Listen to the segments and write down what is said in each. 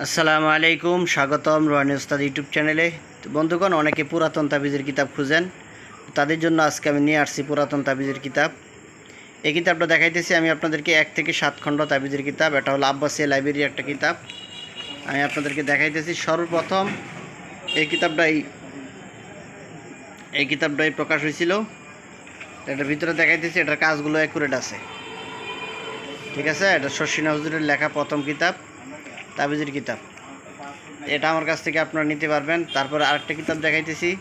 আসসালামু আলাইকুম, স্বাগতম রোহানি উস্তাদ ইউটিউব চ্যানেলে। তো বন্ধুগণ, অনেকে পুরাতন তাবিজের কিতাব খুঁজেন। তাদের জন্য আজকে আমি নিয়ে আসছি পুরাতন তাবিজের কিতাব। এই কিতাবটা দেখাইতেছি আমি আপনাদেরকে এক থেকে সাত খণ্ড তাবিজের কিতাব। এটা হলো আব্বাসিয়া লাইব্রেরির একটা কিতাব। আমি আপনাদেরকে দেখাইতেছি সর্বপ্রথম এই কিতাবটাই এই কিতাবটাই প্রকাশ হয়েছিল। এটার ভিতরে দেখাইতেছি এটার কাজগুলো অ্যাকুরেট আছে। ঠিক আছে? এটা শশীনা হুজুরের লেখা প্রথম কিতাব। তাবিজের কিতাব। এটা আমার কাছ থেকে আপনারা নিতে পারবেন। তারপরে আরেকটা কিতাব দেখাইতেছি।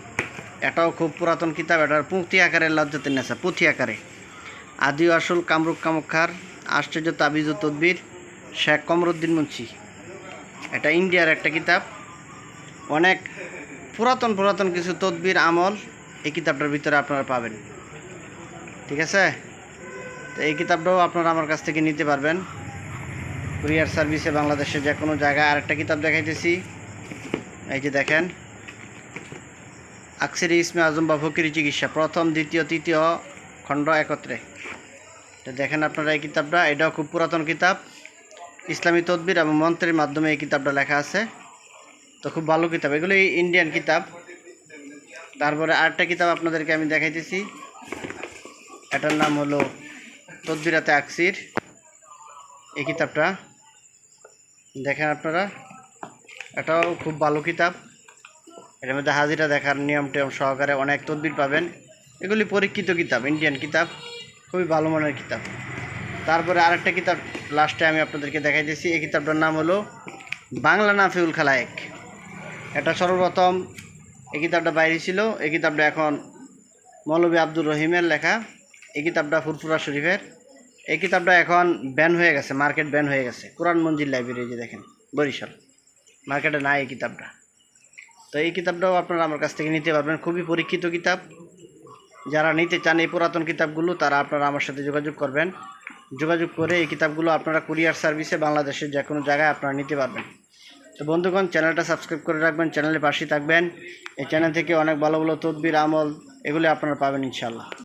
এটাও খুব পুরাতন কিতাব। এটার পুঁথি আকারে লজ্জাতের নেশা, পুঁথি আকারে। আদি আসল কামরূপ কামক্ষার আশ্চর্য তাবিজ ও তদ্বির শেখ কমরুদ্দিন মুন্সি। এটা ইন্ডিয়ার একটা কিতাব। অনেক পুরাতন পুরাতন কিছু তদ্বির, আমল এই কিতাবটার ভিতরে আপনারা পাবেন। ঠিক আছে? তো এই কিতাবটাও আপনারা আমার কাছ থেকে নিতে পারবেন। কুরিয়ার সার্ভিসে বাংলাদেশের যে কোনো জায়গায় আরেকটা কিতাব দেখাইতেছি। এই যে দেখেন। আকসির ইসমে আজম বা ফকিরি চিকিৎসা, প্রথম, দ্বিতীয়, তৃতীয় খণ্ড একত্রে। তো দেখেন আপনারা এই কিতাবটা, এটাও খুব পুরাতন কিতাব। ইসলামী তদবির এবং মন্ত্রের মাধ্যমে এই কিতাবটা লেখা আছে। তো খুব ভালো কিতাব। এগুলো ইন্ডিয়ান কিতাব। তারপরে আরেকটা কিতাব আপনাদেরকে আমি দেখাইতেছি। এটার নাম হলো তদবিরাতে আকসির। এই কিতাবটা দেখেন আপনারা, এটাও খুব ভালো কিতাব। এটার মধ্যে হাজিরা দেখার নিয়ম টিয়ম সহকারে অনেক তদবির পাবেন। এগুলি পরীক্ষিত কিতাব ইন্ডিয়ান কিতাব, খুবই ভালো মানের কিতাব। তারপরে আরেকটা কিতাব লাস্টে আমি আপনাদেরকে দেখাইতেছি। এই কিতাবটার নাম হলো বাংলা নাফিউল খালায়েক। এটা সর্বপ্রথম এই কিতাবটা বাইরে ছিল। এই কিতাবটা এখন মৌলবী আব্দুর রহিমের লেখা। এই কিতাবটা ফুরফুরা শরীফের। এই কিতাবটা এখন ব্যান হয়ে গেছে মার্কেট ব্যান হয়ে গেছে। কোরআন মঞ্জিল লাইব্রেরি যে দেখেন, বরিশাল। মার্কেটে নাই এই কিতাবটা। তো এই কিতাবটাও আপনারা আমার কাছ থেকে নিতে পারবেন। খুবই পরীক্ষিত কিতাব। যারা নিতে চান এই পুরাতন কিতাবগুলো, তারা আপনারা আমার সাথে যোগাযোগ করবেন। যোগাযোগ করে এই কিতাবগুলো আপনারা কুরিয়ার সার্ভিসে বাংলাদেশের যে কোনো জায়গায় আপনারা নিতে পারবেন। তো বন্ধুগণ, চ্যানেলটা সাবস্ক্রাইব করে রাখবেন, চ্যানেলের পাশেই থাকবেন। এই চ্যানেল থেকে অনেক ভালো ভালো তদবির, আমল, এগুলি আপনারা পাবেন ইনশাল্লাহ